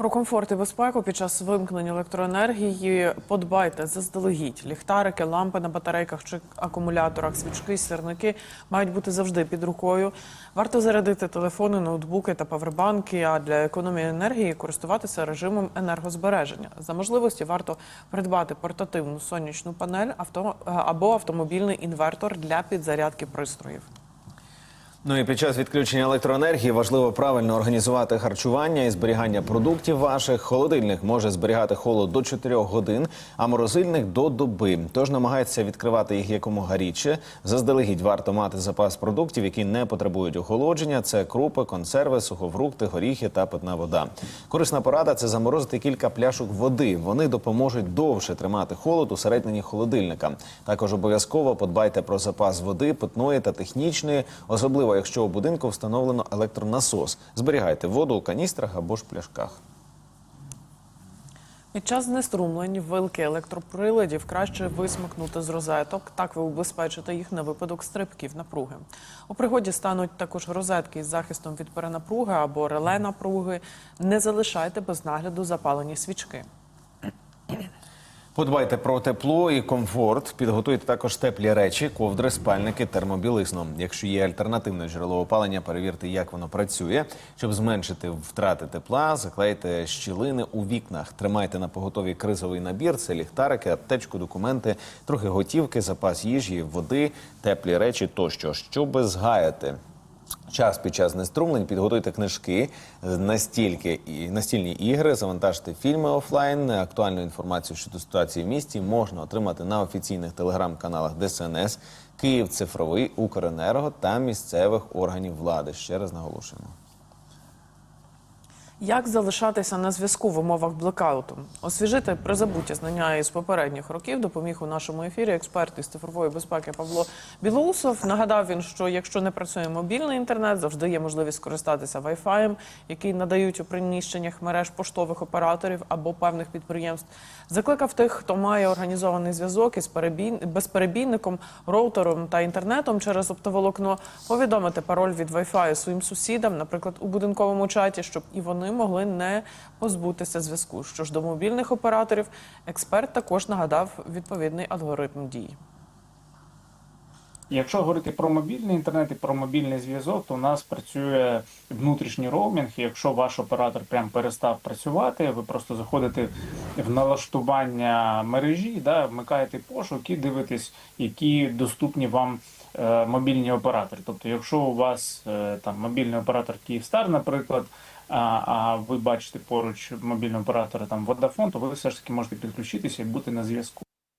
Про комфорт і безпеку під час вимкнення електроенергії подбайте заздалегідь. Ліхтарики, лампи на батарейках чи акумуляторах, свічки, сірники мають бути завжди під рукою. Варто зарядити телефони, ноутбуки та павербанки. А для економії енергії користуватися режимом енергозбереження. За можливості варто придбати портативну сонячну панель авто або автомобільний інвертор для підзарядки пристроїв. Ну і під час відключення електроенергії важливо правильно організувати харчування і зберігання продуктів ваших. Холодильник може зберігати холод до 4 годин, а морозильник до доби. Тож намагається відкривати їх якомога рідше. Заздалегідь варто мати запас продуктів, які не потребують охолодження. Це крупи, консерви, сухофрукти, горіхи та питна вода. Корисна порада це заморозити кілька пляшок води. Вони допоможуть довше тримати холод у середині холодильника. Також обов'язково подбайте про запас води, питної та технічної, особливо якщо у будинку встановлено електронасос. Зберігайте воду у каністрах або ж пляшках. Під час знеструмлень вилки електроприладів краще висмикнути з розеток. Так ви убезпечите їх на випадок стрибків напруги. У пригоді стануть також розетки із захистом від перенапруги або реле напруги. Не залишайте без нагляду запалені свічки. Подбайте про тепло і комфорт. Підготуйте також теплі речі, ковдри, спальники, термобілизну. Якщо є альтернативне джерело опалення, перевірте, як воно працює. Щоб зменшити втрати тепла, заклейте щілини у вікнах. Тримайте на поготові кризовий набір. Це ліхтарики, аптечку, документи, трохи готівки, запас їжі, води, теплі речі тощо. Щоби згаяти час під час неструмлень підготуйте книжки, настільки і настільні ігри, завантажте фільми офлайн. Актуальну інформацію щодо ситуації в місті можна отримати на офіційних телеграм-каналах ДСНС, Київ Цифровий, Укренерго та місцевих органів влади. Ще раз наголошуємо. Як залишатися на зв'язку в умовах блекауту? Освіжити призабуті знання із попередніх років допоміг у нашому ефірі експерт із цифрової безпеки Павло Білоусов. Нагадав він, що якщо не працює мобільний інтернет, завжди є можливість скористатися Wi-Fi, який надають у приміщеннях мереж поштових операторів або певних підприємств. Закликав тих, хто має організований зв'язок із перебій... безперебійником, роутером та інтернетом через оптоволокно, повідомити пароль від Wi-Fi своїм сусідам, наприклад, у будинковому чаті, щоб і могли не позбутися зв'язку. Що ж до мобільних операторів, експерт також нагадав відповідний алгоритм дій. Якщо говорити про мобільний інтернет і про мобільний зв'язок, то у нас працює внутрішній роумінг. Якщо ваш оператор прям перестав працювати, ви просто заходите в налаштування мережі, да, вмикаєте пошук і дивитесь, які доступні вам е, мобільні оператори. Тобто, якщо у вас е, там мобільний оператор Київстар, наприклад, а, а ви бачите поруч мобільного оператора там Vodafone, то ви все ж таки можете підключитися і бути на зв'язку.